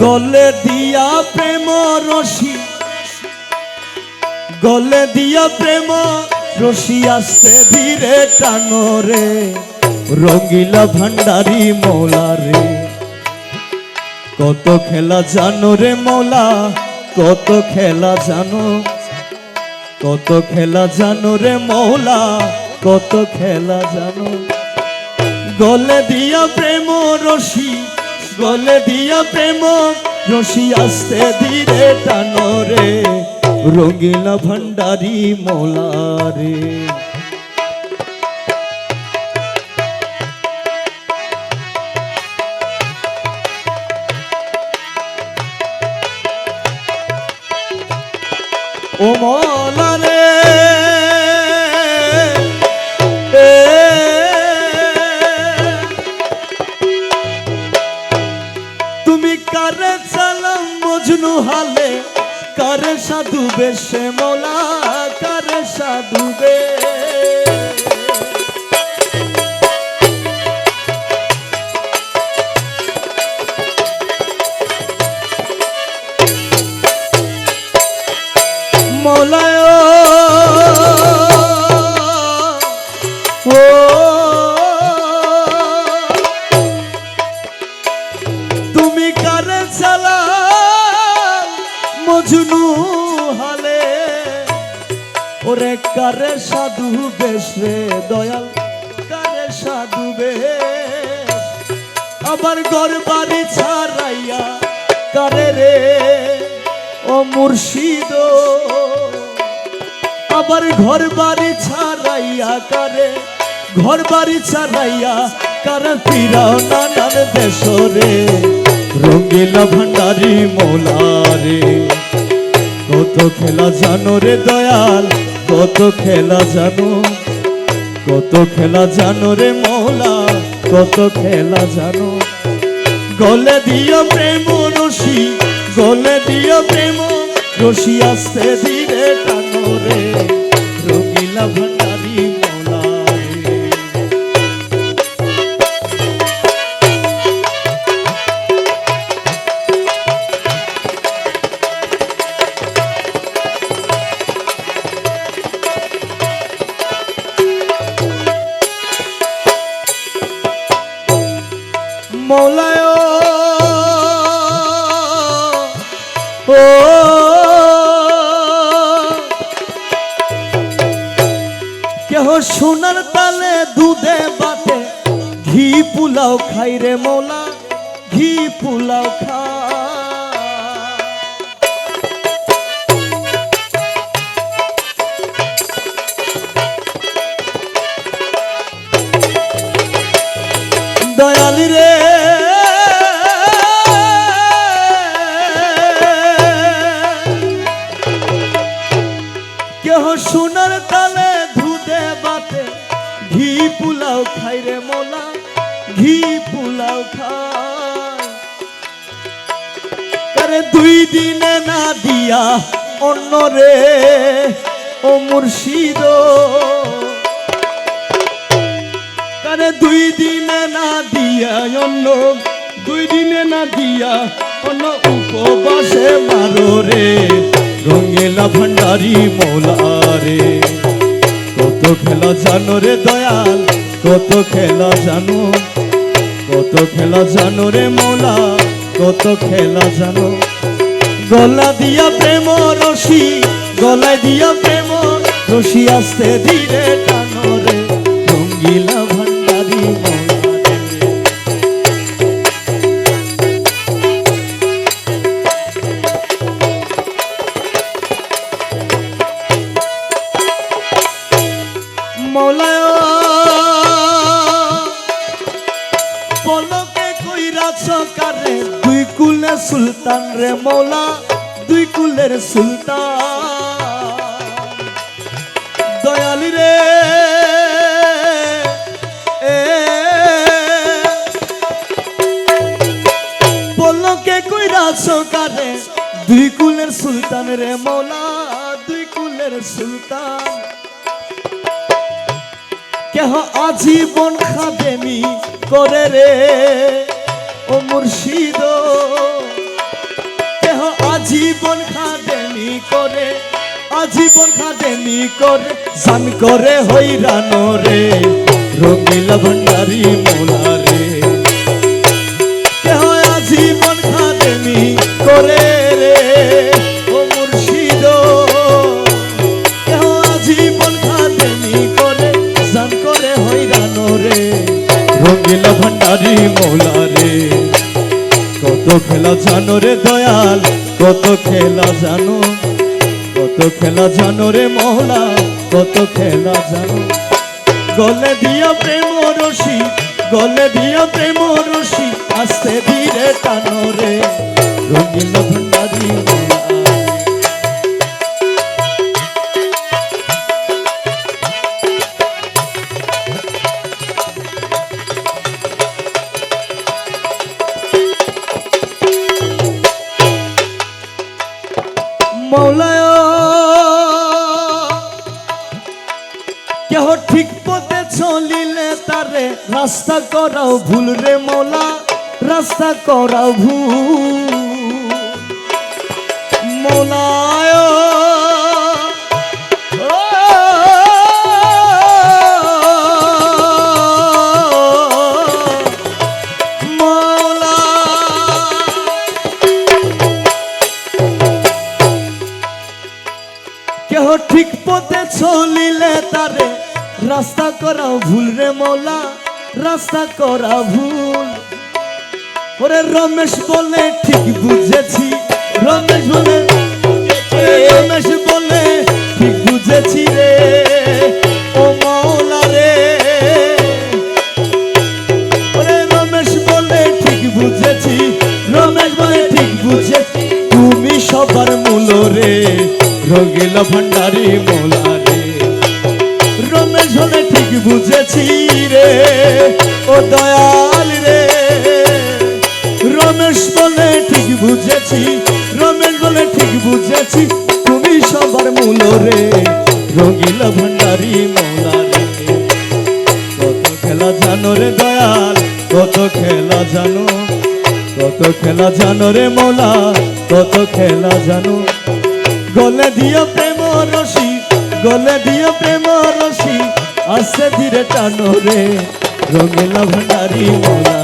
গলে দিয়া প্রেম রশি। গলে দিয়া প্রেম রশি আসতে ধীরে টানো রে। রঙ্গিলা ভান্ডারি মৌলা রে। কত খেলা জানো রে মৌলা, কত খেলা জানো। কত খেলা জানো রে মৌলা, কত খেলা জানো। গলে দিয়া প্রেম রশি গলে দিয়া প্রেম রশি আসতে ধীরে টানো রে। রঙিলা ভান্ডারি মৌলা ও মৌলা তুমি কারে চালাম মজনু হালে? কারে সাধু বেশে মৌলা কারে সাধু বে? মৌলায় চালা মজনু হালে। ওরে কারে সাধু বেশ দয়াল, কারে সাধু বেশ। আবার ঘর বাড়ি ছাড়াইয়া কারে রে? ও মুর্শিদ। আবার ঘর বাড়ি ছাড়াইয়া কারে? ঘর বাড়ি ছাড়াইয়া কারে ফিরাও নানান দেশরে রঙ্গিলা ভান্ডারি মোলারে কত খেলা জানো রে দয়াল, কত খেলা জানো। কত খেলা জানো রে মৌলা, কত খেলা জানো। গলে দিও প্রেম রশি, গলে দিও প্রেম রশি, আসতে ধীরে টানো রে। রঙিলা ভান্ডারি পোলাও খাই রে মৌলা ঘি পোলাও খা দুই দিনে না দিয়া অন্য রে ও মুর্শিদ। কারে দুই দিনে না দিয়া অন্য, দুই দিনে না দিয়া অন্য উপবাসে মারো রে রঙেলা ভান্ডারি মৌলা রে। কত খেলা জানো রে দয়াল, কত খেলা জানো, কত খেলা জানো রে মৌলা। কত খেলা জানো? গলা দিয়া প্রেম রশি, গলায় দিয়া প্রেম রশি আসতে ধীরে টানো রঙ্গিলা ভান্ডারি মৌলা মৌলায় পলকে কইরাছ কারে দুই কুলে সুলতান রে মৌলা, দুই কুলের সুলতান। দয়ালি রে, এ পলকে কইরাছ কারে দুই কুলের সুলতান রে মৌলা, দুই কুলের সুলতান। কেহ আজীবন খাদেমি করে রে। আজীবন খাদেমি করে, জান করে হইরানো রে। রঙিলা ভণ্ডারি মোলা রে। কেহ আজীবন খাদেমি করে রে, ও মুর্শিদ। কেহ আজীবন খাদেমি করে, জান করে হইরানো রে। রঙিলা ভণ্ডারি মোলা রে। কত খেলা জানো রে দয়াল, কত খেলা জানো। কত খেলা জানো রে মহলা, কত খেলা জানো। গলে দিয়া প্রেম রশি গলে দিয়া প্রেম রশি আস্তে ধীরে টানো রে রঙিন ভণ্ডারি মৌলায় কেহ ঠিক পথে চলিলে তারে, রাস্তা করাও ভুল রে মৌলা, রাস্তা করাও ভুল। মৌলায় ঠিক পথে চলিলে তারে রাস্তা করা ভুল রে মৌলা, রাস্তা করা ভুল। ওরে রমেশ বলে ঠিক বুঝেছি, রমেশ বলে রমেশ বলে ঠিক বুঝেছি রে। ও সবার মূল রে রঙিলা ভান্ডারি মোলা। কত খেলা জানো? কত খেলা জানো রে মোলা? কত খেলা জানো? গলে দিয়ে প্রেম রসি গলে দিয়ে প্রেম রসি আসে ধীরে টানো রে রঙিলা ভান্ডারি মোলা।